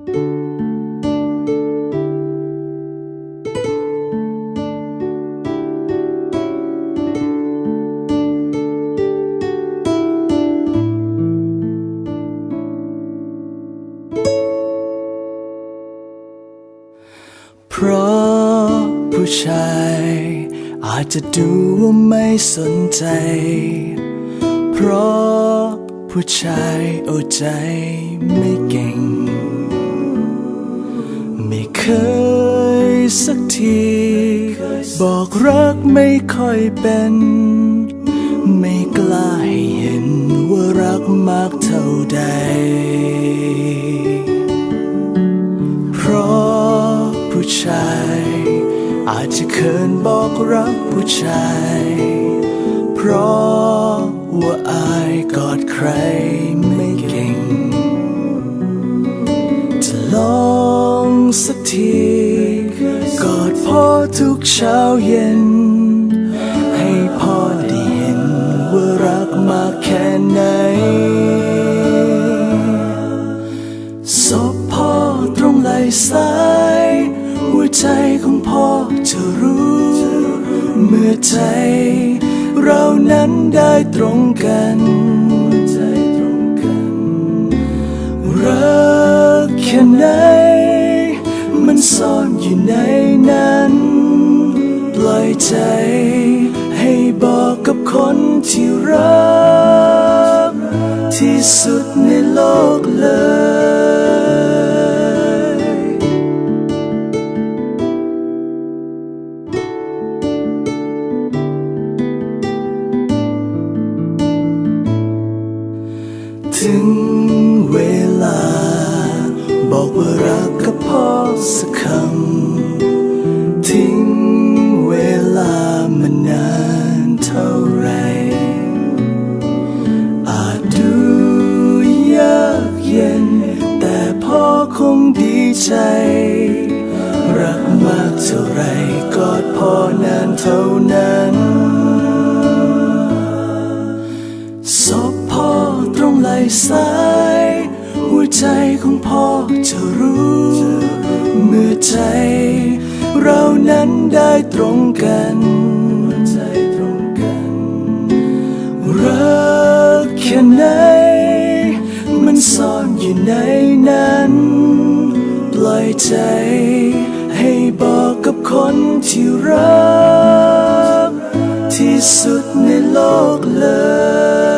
เพราะผู้ชาย อาจจะดูว่าไม่สนใจ เพราะผู้ชายเอาใจไม่เก่ง ที บอกรักไม่ค่อยเป็น ไม่กล้าให้เห็นว่ารักมากเท่าใด เพราะผู้ชาย อาจจะเขินบอกรักผู้ชาย เพราะว่าอายกอดใครไม่เก่ง จะลองสักที เช้าเย็น ให้พ่อได้เห็นว่ารักมากแค่ไหนศพพ่อตรงไหลซ้าย หัวใจของพ่อจะรู้ เมื่อใจ เรานั้นได้ตรงกันใจตรงกันรักแค่ไหน มันซ่อนอยู่ในนั้น ปล่อยใจ ให้บอกกับคนที่รัก ที่สุดในโลกเลย ใจ รักมากเท่าไรกอดพอนานเท่านั้นศพพ่อตรงไหลซ้าย หัวใจของพ่อจะรู้เมื่อใจ เรานั้นได้ตรงกันรักแค่ไหน มันซ่อนอยู่ในนั้น อยใจ ให้บอกกับคนที่รัก ที่สุดในโลกเลยรักพ่อจังเลย